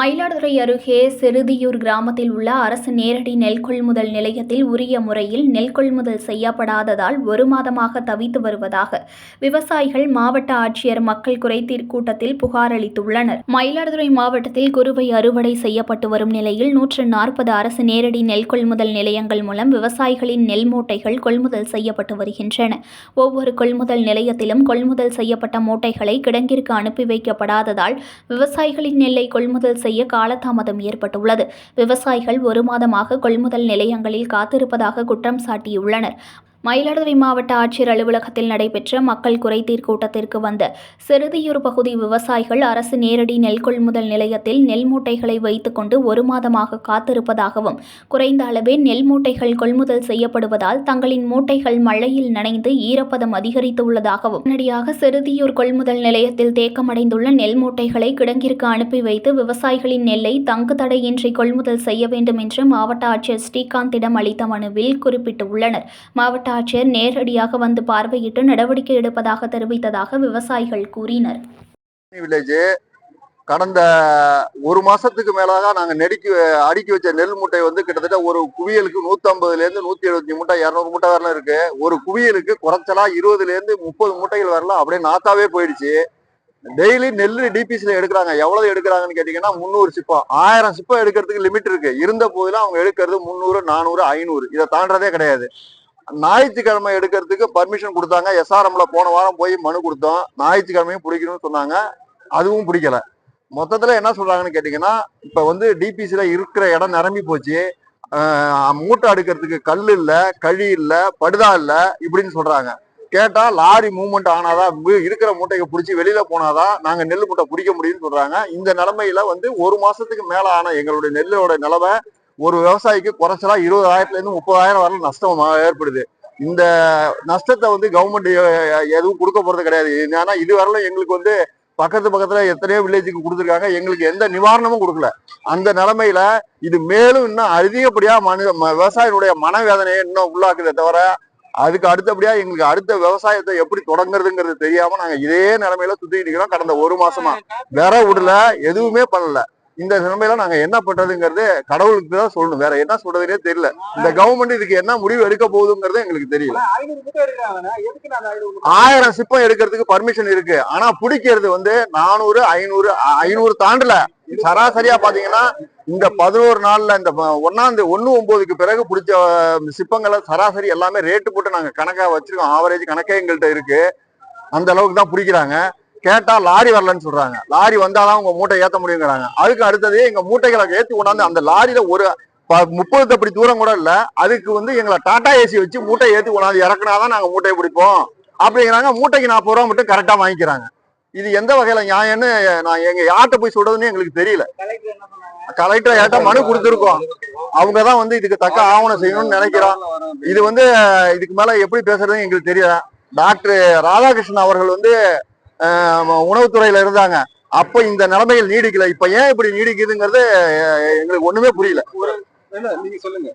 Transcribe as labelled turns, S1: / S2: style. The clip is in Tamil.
S1: மயிலாடுதுறை அருகே செருதியூர் கிராமத்தில் உள்ள அரசு நேரடி நெல் கொள்முதல் நிலையத்தில் உரிய முறையில் நெல் கொள்முதல் செய்யப்படாததால் ஒரு மாதமாக தவித்து வருவதாக விவசாயிகள் மாவட்ட ஆட்சியர் மக்கள் குறைதீர் கூட்டத்தில் புகார் அளித்துள்ளனர். மயிலாடுதுறை மாவட்டத்தில் குறுவை அறுவடை செய்யப்பட்டு வரும் நிலையில் நூற்று நாற்பது அரசு நேரடி நெல் கொள்முதல் நிலையங்கள் மூலம் விவசாயிகளின் நெல் மூட்டைகள் கொள்முதல் செய்யப்பட்டு வருகின்றன. ஒவ்வொரு கொள்முதல் நிலையத்திலும் கொள்முதல் செய்யப்பட்ட மூட்டைகளை கிடங்கிற்கு அனுப்பி வைக்கப்படாததால் விவசாயிகளின் நெல்லை கொள்முதல் செய்ய காலதாமதம் ஏற்பட்டுள்ளது. விவசாயிகள் ஒரு மாதமாக கொள்முதல் நிலையங்களில் காத்திருப்பதாக குற்றம் சாட்டியுள்ளனர். மயிலாடுதுறை மாவட்ட ஆட்சியர் அலுவலகத்தில் நடைபெற்ற மக்கள் குறைதீர் கூட்டத்திற்கு வந்த சிறுதியூர் பகுதி விவசாயிகள் அரசு நேரடி நெல் கொள்முதல் நிலையத்தில் நெல் மூட்டைகளை வைத்துக்கொண்டு ஒரு மாதமாக காத்திருப்பதாகவும் குறைந்த அளவே நெல் மூட்டைகள் கொள்முதல் செய்யப்படுவதால் தங்களின் மூட்டைகள் மழையில் நனைந்து ஈரப்பதம் அதிகரித்துள்ளதாகவும் உடனடியாக சிறுதியூர் கொள்முதல் நிலையத்தில் தேக்கமடைந்துள்ள நெல் மூட்டைகளை கிடங்கிற்கு அனுப்பி வைத்து விவசாயிகளின் நெல்லை தங்கு தடையின்றி கொள்முதல் செய்ய வேண்டும் என்று மாவட்ட ஆட்சியர் ஸ்ரீகாந்திடம் அளித்த மனுவில் குறிப்பிட்டுள்ளனர். மாவட்ட ஆட்சியர் நேரடியாக வந்து பார்வையிட்டு நடவடிக்கை எடுப்பதாக தெரிவித்ததாக விவசாயிகள் கூறினர்.
S2: வில்லேஜ் கடந்த ஒரு மாசத்துக்கு மேலாக நாங்க நெடுக்கி அடுக்கி வச்ச நெல் மூட்டை வந்து கிட்டத்தட்ட ஒரு குவியலுக்கு நூத்தம்பதுல இருந்து நூத்தி எழுபத்தி மூட்டை இரநூறு மூட்டை வரலாம் இருக்கு. ஒரு குவியலுக்கு குறைச்சலா இருபதுல இருந்து முப்பது மூட்டைகள் வரலாம். அப்படியே நாத்தாவே போயிடுச்சு. டெய்லி நெல் டிபிசில எடுக்கிறாங்க. எவ்வளவு எடுக்கிறாங்கன்னு கேட்டீங்கன்னா முந்நூறு சிப்பம். ஆயிரம் சிப்பம் எடுக்கிறதுக்கு லிமிட் இருக்கு. இருந்த போதிலும் அவங்க எடுக்கிறது முந்நூறு நானூறு ஐநூறு. இதை தாண்டதே கிடையாது. ஞாயிற்றுக்கிழமை எடுக்கிறதுக்கு பர்மிஷன் கொடுத்தாங்க. எஸ்ஆர்எம்ல போன வாரம் போய் மனு கொடுத்தோம். ஞாயிற்றுக்கிழமையும் பிடிக்கணும்னு சொன்னாங்க. அதுவும் பிடிக்கல. மொத்தத்துல என்ன சொல்றாங்கன்னு கேட்டீங்கன்னா இப்ப வந்து டிபிசில இருக்கிற இடம் நிரம்பி போச்சு. மூட்டை அடுக்கிறதுக்கு கல் இல்ல கழி இல்ல படுதா இல்ல இப்படின்னு சொல்றாங்க. கேட்டா லாரி மூவ்மெண்ட் ஆனாதான் இருக்கிற மூட்டையை பிடிச்சி வெளியில போனாதான் நாங்க நெல் மூட்டை பிடிக்க முடியும்னு சொல்றாங்க. இந்த நிலைமையில வந்து ஒரு மாசத்துக்கு மேல ஆன எங்களுடைய நெல்லோட நிலவை ஒரு விவசாயிக்கு குறைச்சலா இருபதாயிரத்துல இருந்து முப்பதாயிரம் வரல நஷ்டம் ஏற்படுது. இந்த நஷ்டத்தை வந்து கவர்மெண்ட் எதுவும் கொடுக்க போறது கிடையாது. ஏன்னா இது வரல எங்களுக்கு வந்து பக்கத்து பக்கத்துல எத்தனையோ வில்லேஜுக்கு கொடுத்துருக்காங்க. எங்களுக்கு எந்த நிவாரணமும் கொடுக்கல. அந்த நிலைமையில இது மேலும் இன்னும் அதிகப்படியா மனித ம- விவசாயினுடைய மனவேதனையை இன்னும் உள்ளாக்குதே தவிர அதுக்கு அடுத்தபடியா எங்களுக்கு அடுத்த விவசாயத்தை எப்படி தொடங்குறதுங்கிறது தெரியாம நாங்க இதே நிலைமையில சுத்திட்டு இருக்கிறோம். கடந்த ஒரு மாசமா. வேற விடல எதுவுமே பண்ணல. இந்த நிலைமையில நாங்க என்ன பண்றதுங்கிறது கடவுளுக்கு தான் சொல்லணும். வேற என்ன சொல்றதுனே தெரியல. இந்த கவர்மெண்ட் இதுக்கு என்ன முடிவு எடுக்க போகுதுங்கிறது எங்களுக்கு தெரியல. ஆயிரம் சிப்பம் எடுக்கிறதுக்கு பர்மிஷன் இருக்கு. ஆனா பிடிக்கிறது வந்து நானூறு ஐநூறு ஐநூறு தாண்டல. சராசரியா பாத்தீங்கன்னா இந்த பதினோரு நாள்ல இந்த ஒண்ணாந்து ஒண்ணு ஒன்பதுக்கு பிறகு பிடிச்ச சிப்பங்களை சராசரி எல்லாமே ரேட்டு போட்டு நாங்க கணக்கா வச்சிருக்கோம். ஆவரேஜ் கணக்கே எங்கள்கிட்ட இருக்கு. அந்த அளவுக்கு தான் பிடிக்கிறாங்க. கேட்டா லாரி வரலன்னு சொல்றாங்க. லாரி வந்தாதான் உங்க மூட்டை ஏத்த முடியுங்கிறாங்க. அதுக்கு அடுத்தது எங்க மூட்டைகளை ஏத்தி கொண்டாந்து அந்த லாரியில ஒரு முப்பது தப்படி தூரம் கூட இல்ல அதுக்கு வந்து எங்களை டாடா ஏசி வச்சு மூட்டை ஏத்தி கொண்டாந்து இறக்குனாதான் நாங்க மூட்டையை பிடிப்போம். அப்படிங்கிறாங்க. மூட்டைக்கு நாற்பது ரூபா மட்டும் கரெக்டா வாங்கிக்கிறாங்க. இது எந்த வகையில நியாயம்னு நான் எங்க யார்கிட்ட போய் சொல்றதுன்னு எங்களுக்கு தெரியல.
S3: கலெக்டர்
S2: ஏட்ட மனு கொடுத்துருக்கோம். அவங்க தான் வந்து இதுக்கு தக்க ஆவணம் செய்யணும்னு நினைக்கிறோம். இது வந்து இதுக்கு மேல எப்படி பேசுறதுன்னு எங்களுக்கு தெரியல. டாக்டர் ராதாகிருஷ்ணன் அவர்கள் வந்து உணவுத்துறையில இருந்தாங்க. அப்ப இந்த நிலைமையில் நீடிக்கல. இப்ப ஏன் இப்படி நீடிக்குதுங்கிறது எங்களுக்கு ஒண்ணுமே புரியல.
S3: நீங்க சொல்லுங்க.